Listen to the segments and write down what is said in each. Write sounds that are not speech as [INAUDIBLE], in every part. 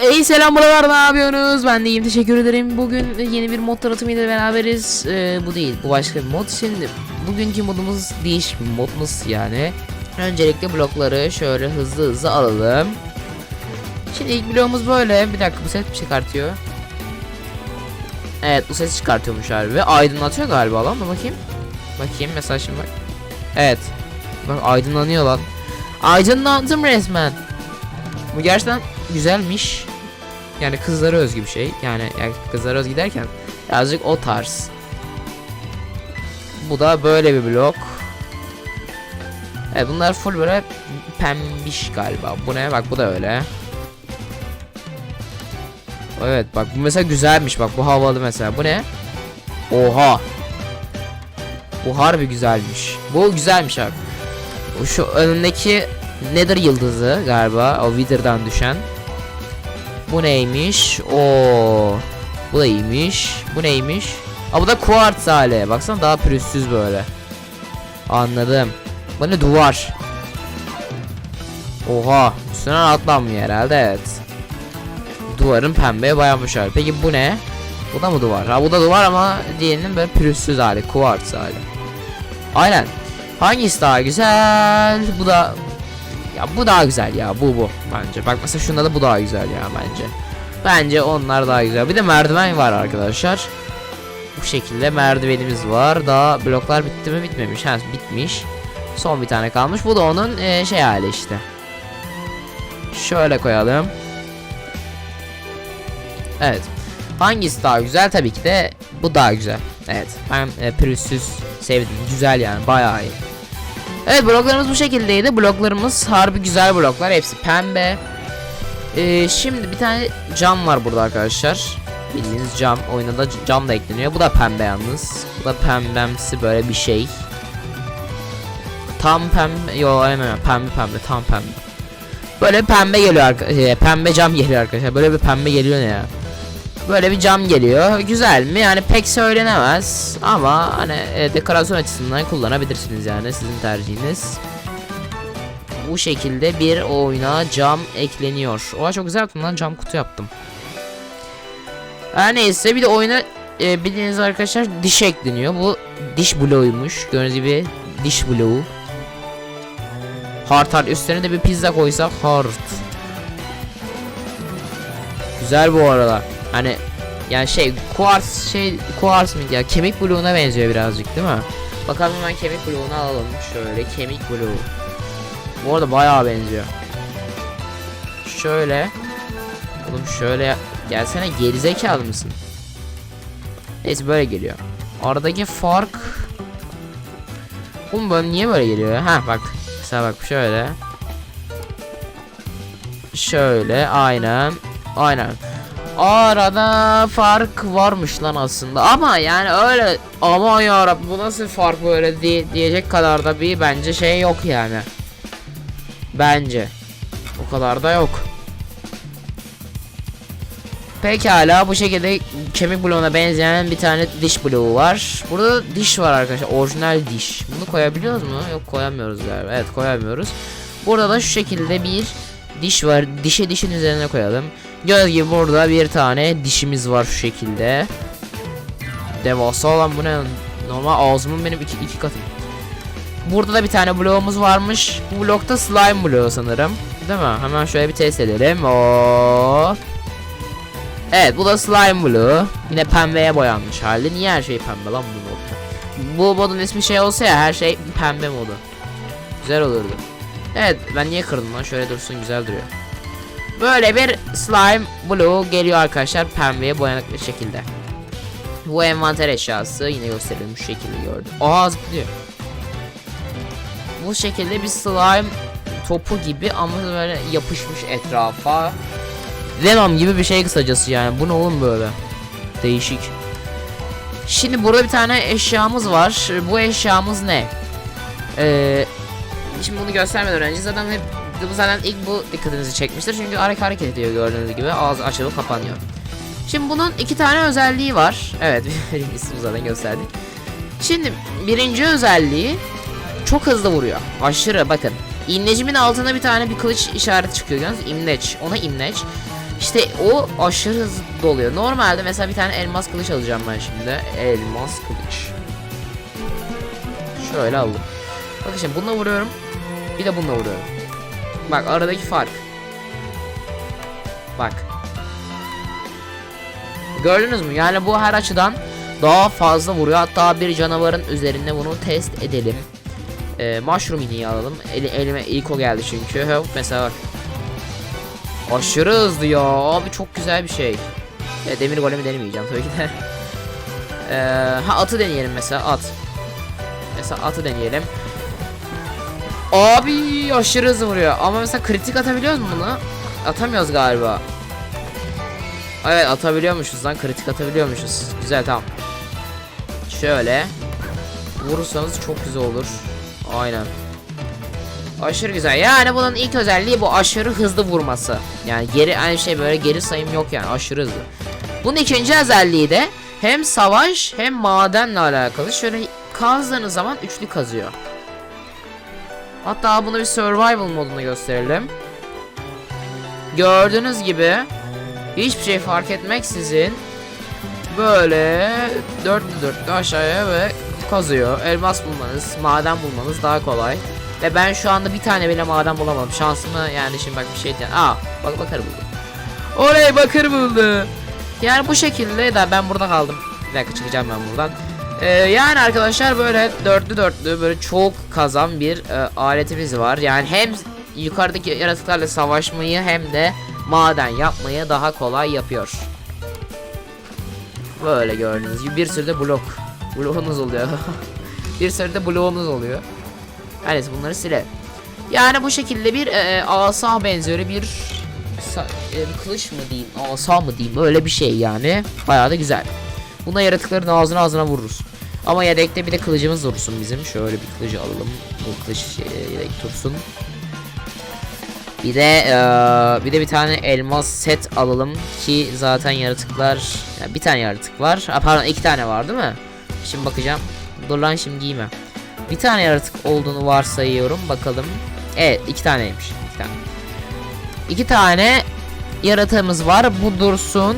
Ey selam buralar ne yapıyorsunuz? Ben de iyiyim teşekkür ederim. Bugün yeni bir mod tanıtımıyla beraberiz. Ee, bu değil bu başka bir mod. Şimdi bugünkü modumuz değiş bir modumuz yani. Öncelikle blokları şöyle hızlı hızlı alalım. Şimdi ilk bloğumuz böyle. Bir dakika bu ses mi çıkartıyor? Evet bu ses çıkartıyormuş harbi. Aydınlatıyor galiba lan. Bakayım. Bakayım mesela şimdi bak. Evet. Bak aydınlanıyor lan. Aydınlandım resmen. Bu gerçekten güzelmiş. Yani kızlara özgü bir şey. Yani, yani kızlara özgü derken birazcık o tarz. Bu da böyle bir blok. Evet bunlar full böyle pembiş galiba. Bu ne? Bak bu da öyle. Evet bak bu mesela güzelmiş bak bu havalı mesela. Bu ne? Oha. Bu harbi güzelmiş. Bu güzelmiş abi. Bu Şu önündeki Nether yıldızı galiba o Wither'dan düşen. Bu neymiş? O Bu da iyiymiş. Bu neymiş? Aa bu da kuartz hali. Baksana daha pürüzsüz böyle. Anladım. Bu ne duvar? Oha. Üstüne atlanmıyor herhalde evet. Duvarın pembeye boyanmış hali. Peki bu ne? Bu da mı duvar? Ha bu da duvar ama diğerinin böyle pürüzsüz hali. Kuartz hali. Aynen. Hangisi daha güzel? Bu da ya bu daha güzel ya bu bu bence. Bak mesela şunda da bu daha güzel ya bence. Bence onlar daha güzel. Bir de merdiven var arkadaşlar. Bu şekilde merdivenimiz var. Daha bloklar bitti mi bitmemiş. Ha bitmiş. Son bir tane kalmış. Bu da onun eee, şey hali işte. Şöyle koyalım. Evet. Hangisi daha güzel? Tabii ki de bu daha güzel. Evet. Ben e, pürüzsüz sevdim. Güzel yani bayağı iyi. Evet bloklarımız bu şekildeydi. Bloklarımız harbi güzel bloklar. Hepsi pembe. Ee, şimdi bir tane cam var burada arkadaşlar. Bildiğiniz cam. Oyuna da cam da ekleniyor. Bu da pembe yalnız. Bu da pembemsi böyle bir şey. Tam pembe. Yo aynen pembe pembe tam pembe. Böyle pembe geliyor arkadaşlar. Pembe cam geliyor arkadaşlar. Böyle bir pembe geliyor ne ya? Böyle bir cam geliyor. Güzel mi? Yani pek söylenemez. Ama hani e, dekorasyon açısından kullanabilirsiniz yani sizin tercihiniz. Bu şekilde bir oyuna cam ekleniyor. Oha çok güzel yaptım lan cam kutu yaptım. Her neyse bir de oyuna e, bildiğiniz arkadaşlar diş ekleniyor. Bu diş bloğuymuş. Gördüğünüz gibi diş bloğu. Hard hard üstüne de bir pizza koysak hard. Güzel bu arada. Hani yani şey kuars şey kuars mı ya kemik bloğuna benziyor birazcık değil mi? Bakalım hemen kemik bloğunu alalım. Şöyle kemik bloğu. Bu arada bayağı benziyor. Şöyle. Oğlum şöyle gelsene gerizekalı mısın? Neyse böyle geliyor. Aradaki fark Oğlum böyle niye böyle geliyor? Ha bak. Mesela bak şöyle. Şöyle aynen. Aynen. Arada fark varmış lan aslında ama yani öyle aman yarabbim bu nasıl fark böyle diye, diyecek kadar da bir bence şey yok yani. Bence. O kadar da yok. Pekala bu şekilde kemik bloğuna benzeyen bir tane diş bloğu var. Burada diş var arkadaşlar. Orijinal diş. Bunu koyabiliyoruz mu? Yok koyamıyoruz galiba. Evet koyamıyoruz. Burada da şu şekilde bir diş var. Dişe dişin üzerine koyalım. Gördüğünüz gibi burada bir tane dişimiz var şu şekilde. Devasa olan bu ne? Normal ağzımın benim iki, iki katım. Burada da bir tane bloğumuz varmış. Bu blokta slime bloğu sanırım. Değil mi? Hemen şöyle bir test edelim. Oo. Evet bu da slime bloğu. Yine pembeye boyanmış halde. Niye her şey pembe lan bu modda? Bu modun ismi şey olsa ya her şey pembe modu. Güzel olurdu. Evet ben niye kırdım lan? Şöyle dursun güzel duruyor. Böyle bir slime blue geliyor arkadaşlar pembeye boyanık bir şekilde. Bu envanter eşyası yine gösterilmiş şekilde gördüm. Oha zıplıyor. Bu şekilde bir slime topu gibi ama böyle yapışmış etrafa. Venom gibi bir şey kısacası yani. Bu ne oğlum böyle? Değişik. Şimdi burada bir tane eşyamız var. Bu eşyamız ne? Ee, şimdi bunu göstermeden önce zaten hep zaten ilk bu dikkatinizi çekmiştir çünkü hareket hareket ediyor gördüğünüz gibi ağzı açılıp kapanıyor. Şimdi bunun iki tane özelliği var. Evet [LAUGHS] birincisi bu zaten gösterdik. Şimdi birinci özelliği çok hızlı vuruyor. Aşırı bakın. İmlecimin altında bir tane bir kılıç işareti çıkıyor görüyorsunuz. İmleç. Ona imleç. İşte o aşırı hızlı doluyor. Normalde mesela bir tane elmas kılıç alacağım ben şimdi. Elmas kılıç. Şöyle aldım. Bakın şimdi bununla vuruyorum. Bir de bununla vuruyorum. Bak aradaki fark. Bak. Gördünüz mü? Yani bu her açıdan daha fazla vuruyor. Hatta bir canavarın üzerinde bunu test edelim. Ee, mushroom ineği alalım. Eli, elime ilk o geldi çünkü. Mesela bak. Aşırı hızlı ya. Abi çok güzel bir şey. E, demir golemi denemeyeceğim tabii ki de. [LAUGHS] Ee, ha atı deneyelim mesela at. Mesela atı deneyelim. Abi aşırı hızlı vuruyor. Ama mesela kritik atabiliyoruz mu bunu? Atamıyoruz galiba. Evet atabiliyormuşuz lan kritik atabiliyormuşuz. Güzel tamam. Şöyle. Vurursanız çok güzel olur. Aynen. Aşırı güzel. Yani bunun ilk özelliği bu aşırı hızlı vurması. Yani geri aynı şey böyle geri sayım yok yani aşırı hızlı. Bunun ikinci özelliği de hem savaş hem madenle alakalı. Şöyle kazdığınız zaman üçlü kazıyor. Hatta bunu bir survival modunu gösterelim. Gördüğünüz gibi hiçbir şey fark etmeksizin böyle dörtlü dörtlü aşağıya ve kazıyor. Elmas bulmanız, maden bulmanız daha kolay. Ve ben şu anda bir tane bile maden bulamadım. Şansımı yani şimdi bak bir şey diyen. Aa bak bakır buldu. Oley bakır buldu. Yani bu şekilde da ben burada kaldım. Bir dakika çıkacağım ben buradan. Ee, yani arkadaşlar böyle dörtlü dörtlü böyle çok kazan bir e, aletimiz var. Yani hem yukarıdaki yaratıklarla savaşmayı hem de maden yapmayı daha kolay yapıyor. Böyle gördüğünüz gibi bir sürü de blok. Bloğunuz oluyor. [LAUGHS] bir sürü de bloğunuz oluyor. Neyse bunları silelim. Yani bu şekilde bir e, asa benziyor bir e, kılıç mı diyeyim asa mı diyeyim öyle bir şey yani. Bayağı da güzel. Buna yaratıkların ağzına ağzına vururuz. Ama yedekte bir de kılıcımız dursun bizim. Şöyle bir kılıcı alalım. Bu kılıç e, yedek dursun. Bir de e, bir de bir tane elmas set alalım ki zaten yaratıklar yani bir tane yaratık var. Ha, pardon iki tane var değil mi? Şimdi bakacağım. Dur lan şimdi giyme. Bir tane yaratık olduğunu varsayıyorum. Bakalım. Evet iki taneymiş. İki tane. İki tane yaratığımız var. Bu dursun.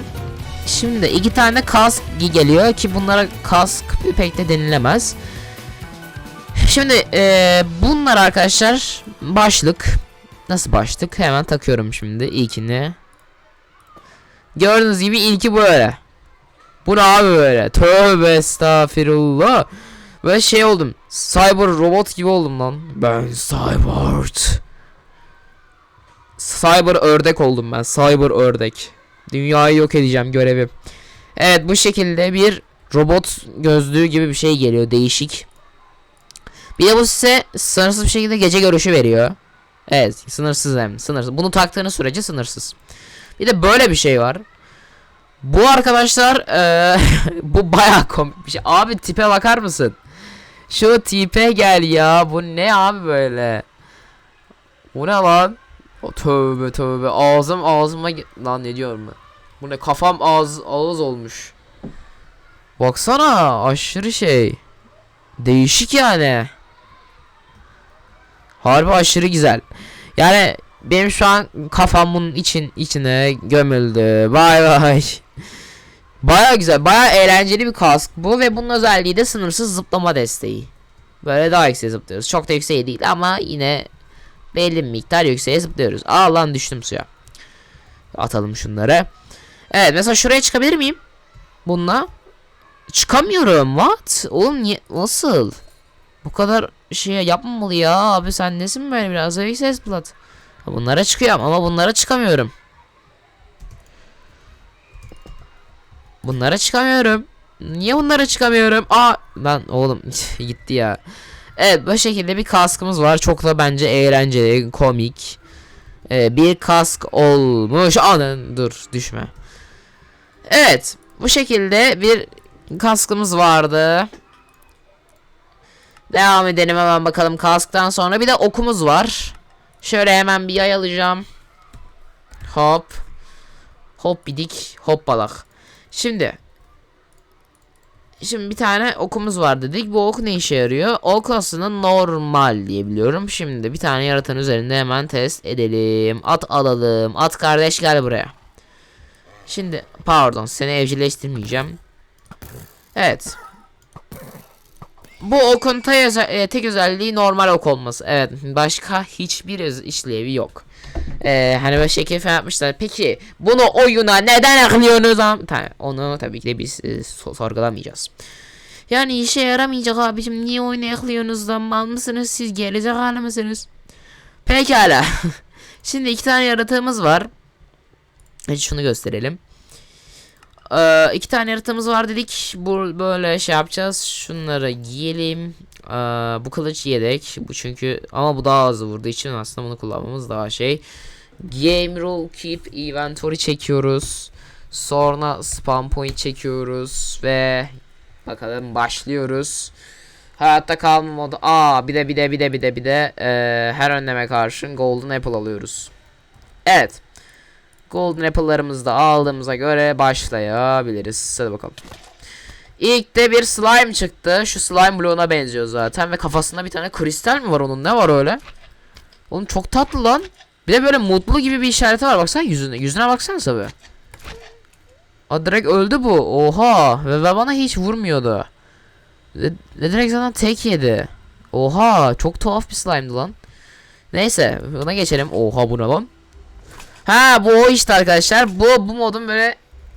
Şimdi iki tane kask geliyor ki bunlara kask pek de denilemez. Şimdi eee bunlar arkadaşlar başlık. Nasıl başlık? Hemen takıyorum şimdi ilkini. Gördüğünüz gibi ilki böyle. Bu ne abi böyle? Tövbe estağfirullah. Ve şey oldum. Cyber robot gibi oldum lan. Ben cyber. Cyber ördek oldum ben. Cyber ördek. Dünyayı yok edeceğim görevim. Evet bu şekilde bir robot gözlüğü gibi bir şey geliyor değişik. Bir de bu size sınırsız bir şekilde gece görüşü veriyor. Evet sınırsız hem sınırsız. Bunu taktığınız sürece sınırsız. Bir de böyle bir şey var. Bu arkadaşlar eee, [LAUGHS] bu bayağı komik bir şey. Abi tipe bakar mısın? Şu tipe gel ya. Bu ne abi böyle? Bu ne lan? O tövbe tövbe. Ağzım ağzıma lan ne diyorum ben? Bu ne kafam ağız ağız olmuş. Baksana aşırı şey. Değişik yani. Harbi aşırı güzel. Yani benim şu an kafamın için içine gömüldü. Bay bay. Baya güzel, baya eğlenceli bir kask bu ve bunun özelliği de sınırsız zıplama desteği. Böyle daha yükseğe zıplıyoruz. Çok da yükseğe değil ama yine belli bir miktar yükseğe zıplıyoruz. Aa lan düştüm suya. Atalım şunları. Evet mesela şuraya çıkabilir miyim? Bununla. Çıkamıyorum. What? Oğlum niye? Nasıl? Bu kadar şey yapmamalı ya. Abi sen nesin böyle biraz da yüksek zıplat. Bunlara çıkıyorum ama bunlara çıkamıyorum. Bunlara çıkamıyorum. Niye bunlara çıkamıyorum? Aa lan oğlum [LAUGHS] gitti ya. Evet bu şekilde bir kaskımız var. Çok da bence eğlenceli, komik. Ee, bir kask olmuş. Anan dur düşme. Evet bu şekilde bir kaskımız vardı. Devam edelim hemen bakalım kasktan sonra bir de okumuz var. Şöyle hemen bir yay alacağım. Hop. Hop bidik hoppalak. Şimdi Şimdi bir tane okumuz var dedik. Bu ok ne işe yarıyor? Ok aslında normal diye biliyorum. Şimdi bir tane yaratan üzerinde hemen test edelim. At alalım. At kardeş gel buraya. Şimdi pardon seni evcilleştirmeyeceğim. Evet. Bu okun te- tek özelliği normal ok olması. Evet başka hiçbir işlevi yok. Ee, hani böyle şekil falan yapmışlar. Peki bunu oyuna neden ekliyorsunuz? am- Ta- Onu tabii ki de biz e, so- sorgulamayacağız. Yani işe yaramayacak abicim. Niye oyuna ekliyorsunuz lan? Mal mısınız siz? Gerizekalı mısınız? Pekala. [LAUGHS] Şimdi iki tane yaratığımız var. Hadi şunu gösterelim. Ee, iki tane yaratığımız var dedik. Bu böyle şey yapacağız. Şunları giyelim. Ee, bu kılıç yedek. Bu çünkü ama bu daha hızlı vurduğu için aslında bunu kullanmamız daha şey. Game rule keep inventory çekiyoruz. Sonra spam point çekiyoruz ve bakalım başlıyoruz. Hayatta kalma modu. Aa bir de bir de bir de bir de bir de eee, her önleme karşın golden apple alıyoruz. Evet. Golden apple'larımızı da aldığımıza göre başlayabiliriz. Hadi bakalım. İlk de bir slime çıktı. Şu slime bloğuna benziyor zaten ve kafasında bir tane kristal mi var onun? Ne var öyle? Oğlum çok tatlı lan. Bir de böyle mutlu gibi bir işareti var. Baksana yüzüne. Yüzüne baksana tabi. Aa direkt öldü bu. Oha. Ve, ve bana hiç vurmuyordu. Ve, ve direkt zaten tek yedi. Oha. Çok tuhaf bir slime'dı lan. Neyse. Buna geçelim. Oha bu ne lan? Ha bu o işte arkadaşlar. Bu bu modun böyle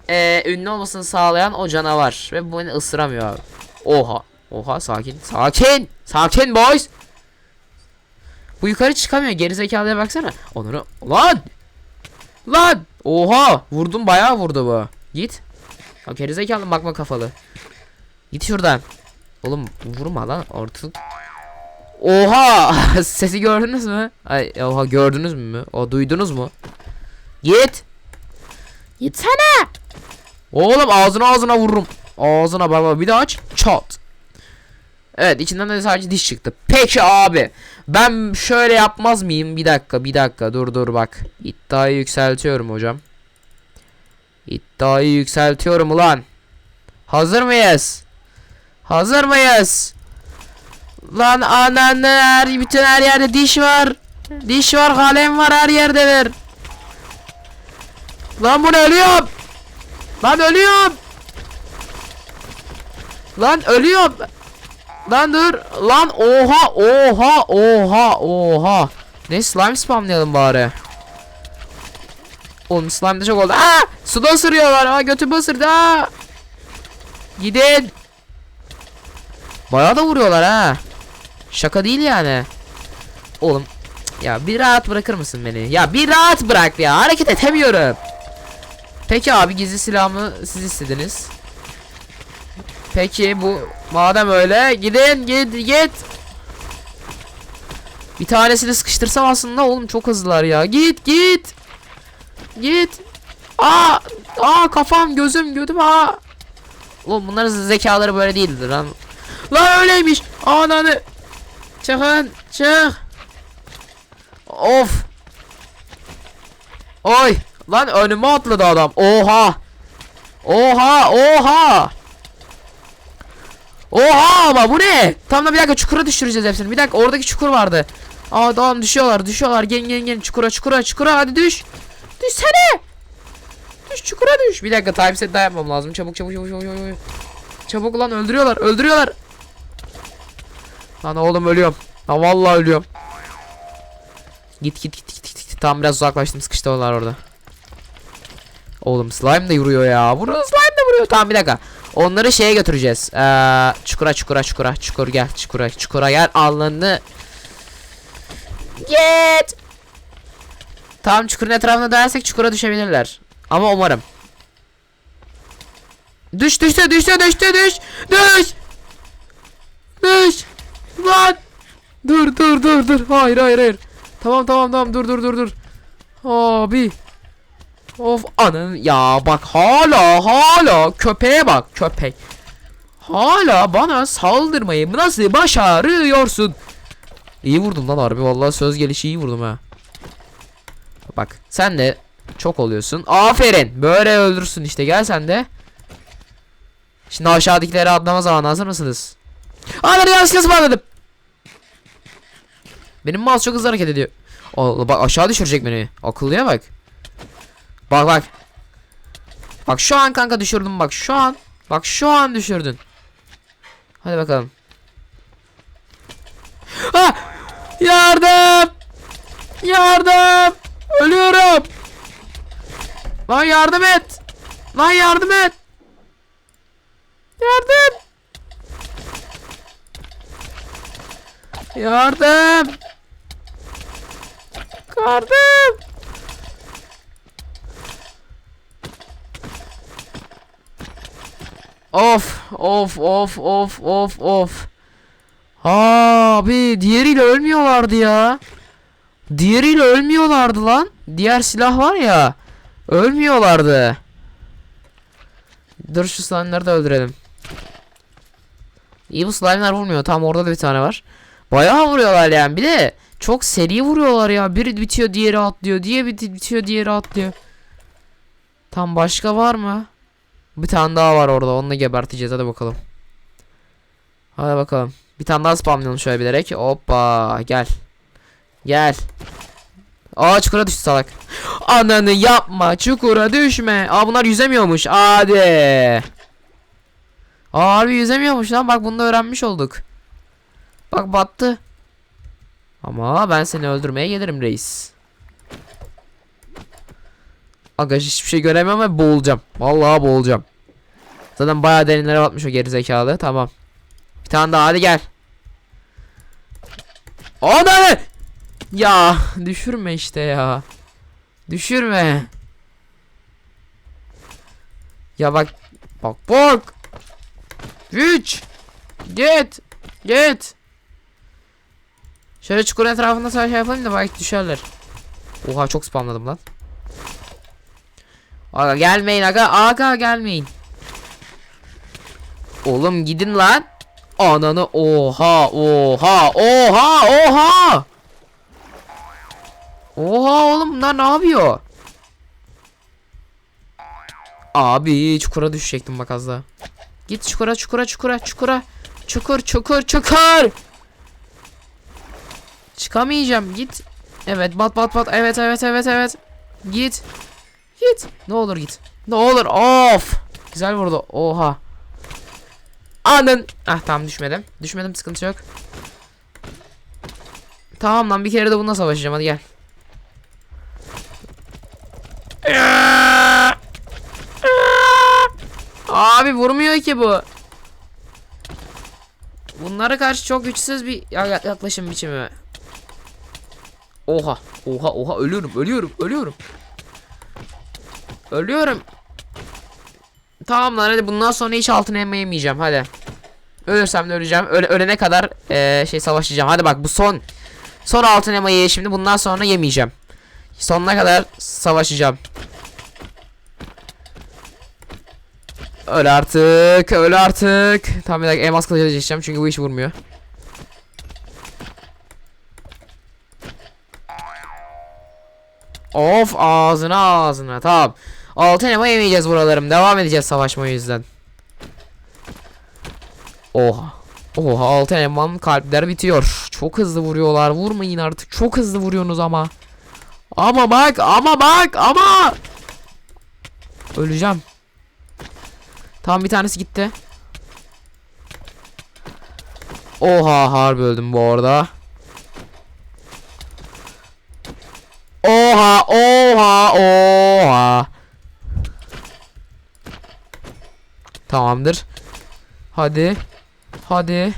e, ünlü olmasını sağlayan o canavar. Ve bu beni ısıramıyor abi. Oha. Oha sakin. Sakin. Sakin boys. Bu yukarı çıkamıyor. Gerizekalıya baksana. Onları lan. Lan. Oha. Vurdum bayağı vurdu bu. Git. Ya gerizekalı bakma kafalı. Git şuradan. Oğlum vurma lan artık. Oha. [LAUGHS] Sesi gördünüz mü? Ay oha gördünüz mü? O duydunuz mu? Git. Gitsene. Oğlum ağzına ağzına vururum. Ağzına baba bir daha aç. Çat. Evet içinden de sadece diş çıktı. Peki abi. Ben şöyle yapmaz mıyım? Bir dakika bir dakika dur dur bak. İddiayı yükseltiyorum hocam. İddiayı yükseltiyorum ulan. Hazır mıyız? Hazır mıyız? Lan ananı her bütün her yerde diş var. Diş var kalem var her yerde ver. Lan bunu ölüyorum. Lan ölüyorum. Lan ölüyorum. Lan dur. Lan oha oha oha oha. Ne slime spamlayalım bari. Oğlum slime de çok oldu. Aa! Suda ısırıyorlar. Aa götümü ısırdı. Aa! Gidin. Bayağı da vuruyorlar ha. Şaka değil yani. Oğlum ya bir rahat bırakır mısın beni? Ya bir rahat bırak ya. Hareket edemiyorum. Peki abi gizli silahımı siz istediniz. Peki bu madem öyle gidin git git. Bir tanesini sıkıştırsam aslında oğlum çok hızlılar ya. Git git. Git. Aa, aa kafam gözüm gödüm aa. Oğlum bunların zekaları böyle değildir lan. Lan öyleymiş. Ananı. Çıkın çık. Of. Oy. Lan önüme atladı adam. Oha. Oha oha. Oha ama bu ne? Tamam bir dakika çukura düşüreceğiz hepsini. Bir dakika oradaki çukur vardı. Aa tamam düşüyorlar düşüyorlar. Gelin gelin gelin çukura çukura çukura hadi düş. Düşsene. Düş çukura düş. Bir dakika time set daha yapmam lazım. Çabuk çabuk çabuk çabuk çabuk. Çabuk lan öldürüyorlar öldürüyorlar. Lan oğlum ölüyorum. Lan vallahi ölüyorum. Git git git git git. Tamam biraz uzaklaştım sıkıştılar orada. Oğlum slime de vuruyor ya. Vuruyor slime de vuruyor. Tamam bir dakika. Onları şeye götüreceğiz. Ee, çukura çukura çukura. Çukur gel çukura çukura gel. Alnını. Git. Tamam çukurun etrafına dönersek çukura düşebilirler. Ama umarım. Düş düştü düştü düştü düş. Düş. Düş. Lan. Dur dur dur dur. Hayır hayır hayır. Tamam tamam tamam dur dur dur dur. Abi. Of anın ya bak hala hala köpeğe bak köpek. Hala bana saldırmayı nasıl başarıyorsun? İyi vurdum lan harbi vallahi söz gelişi iyi vurdum ha. Bak sen de çok oluyorsun. Aferin. Böyle öldürsün işte gel sen de. Şimdi aşağıdakileri atlama zamanı hazır mısınız? Ananı yanlışlıkla bağladım. Benim mouse çok hızlı hareket ediyor. Allah bak aşağı düşürecek beni. Akıllıya bak. Bak bak. Bak şu an kanka düşürdüm bak şu an. Bak şu an düşürdün. Hadi bakalım. Ah! Yardım! Yardım! Ölüyorum! Lan yardım et! Lan yardım et! Yardım! Yardım! Yardım! Of of of of of of. Abi diğeriyle ölmüyorlardı ya. Diğeriyle ölmüyorlardı lan. Diğer silah var ya. Ölmüyorlardı. Dur şu slime'ları da öldürelim. İyi bu slime'lar vurmuyor. Tam orada da bir tane var. Bayağı vuruyorlar yani. Bir de çok seri vuruyorlar ya. Biri bitiyor diğeri atlıyor. Diye bit- bitiyor diğeri atlıyor. Tam başka var mı? Bir tane daha var orada. Onu da geberteceğiz. Hadi bakalım. Hadi bakalım. Bir tane daha spamlayalım şöyle bilerek. Hoppa gel. Gel. Aa çukura düştü salak. Ananı yapma çukura düşme. Aa bunlar yüzemiyormuş. Hadi. Aa harbi yüzemiyormuş lan. Bak bunu da öğrenmiş olduk. Bak battı. Ama ben seni öldürmeye gelirim reis. Aga hiçbir şey göremiyorum ve boğulacağım. Vallahi boğulacağım. Zaten bayağı derinlere batmış o gerizekalı. Tamam. Bir tane daha hadi gel. Ana! Ya düşürme işte ya. Düşürme. Ya bak bak bak. 3 Git. Git. Şöyle çukurun etrafında sadece şey yapayım da belki düşerler. Oha çok spamladım lan. Aga gelmeyin aga aga gelmeyin. Oğlum gidin lan. Ananı oha oha oha oha. Oha oğlum bunlar ne yapıyor? Abi çukura düşecektim bak az daha. Git çukura çukura çukura çukura. Çukur çukur çukur. Çıkamayacağım git. Evet bat bat bat evet evet evet evet. Git. Git. Ne olur git. Ne olur of. Güzel vurdu. Oha. Anın. Ah tamam düşmedim. Düşmedim sıkıntı yok. Tamam lan bir kere de bununla savaşacağım hadi gel. Abi vurmuyor ki bu. Bunlara karşı çok güçsüz bir ya- yaklaşım biçimi. Oha, oha, oha ölüyorum, ölüyorum, ölüyorum. Ölüyorum. Tamam lan hadi bundan sonra hiç altın elma yemeyeceğim hadi. Ölürsem de öleceğim. Öle, ölene kadar eee, şey savaşacağım. Hadi bak bu son son altın elmayı ye şimdi bundan sonra yemeyeceğim. Sonuna kadar savaşacağım. Öl artık, öl artık. Tamam bir dakika elmas kılıcı geçeceğim çünkü bu hiç vurmuyor. Of ağzına ağzına tamam. Altın elma yemeyeceğiz buralarım. Devam edeceğiz savaşma yüzden. Oha. Oha altın elmanın kalpler bitiyor. Çok hızlı vuruyorlar. Vurmayın artık. Çok hızlı vuruyorsunuz ama. Ama bak ama bak ama. Öleceğim. Tamam bir tanesi gitti. Oha harbi öldüm bu arada. Oha oha oha. Tamamdır. Hadi. Hadi.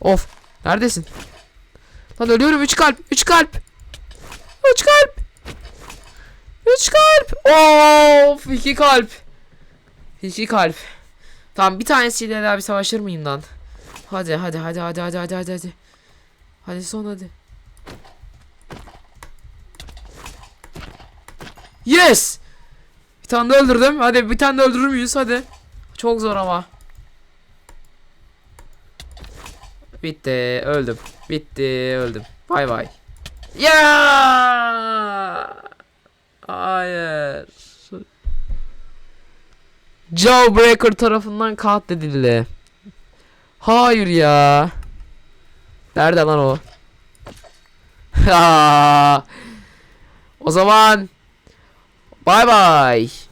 Of. Neredesin? Lan ölüyorum 3 kalp. 3 kalp. 3 kalp. 3 kalp. Of 2 kalp. 2 kalp. Tamam bir tanesiyle daha bir savaşır mıyım lan? Hadi hadi hadi hadi hadi hadi hadi hadi. Hadi son hadi. Yes! Bir tane de öldürdüm. Hadi bir tane de öldürür müyüz? Hadi. Çok zor ama. Bitti. Öldüm. Bitti. Öldüm. Bay bay. Ya! Hayır. Jawbreaker tarafından katledildi. Hayır ya. Nerede lan o? [LAUGHS] O zaman Bay bay.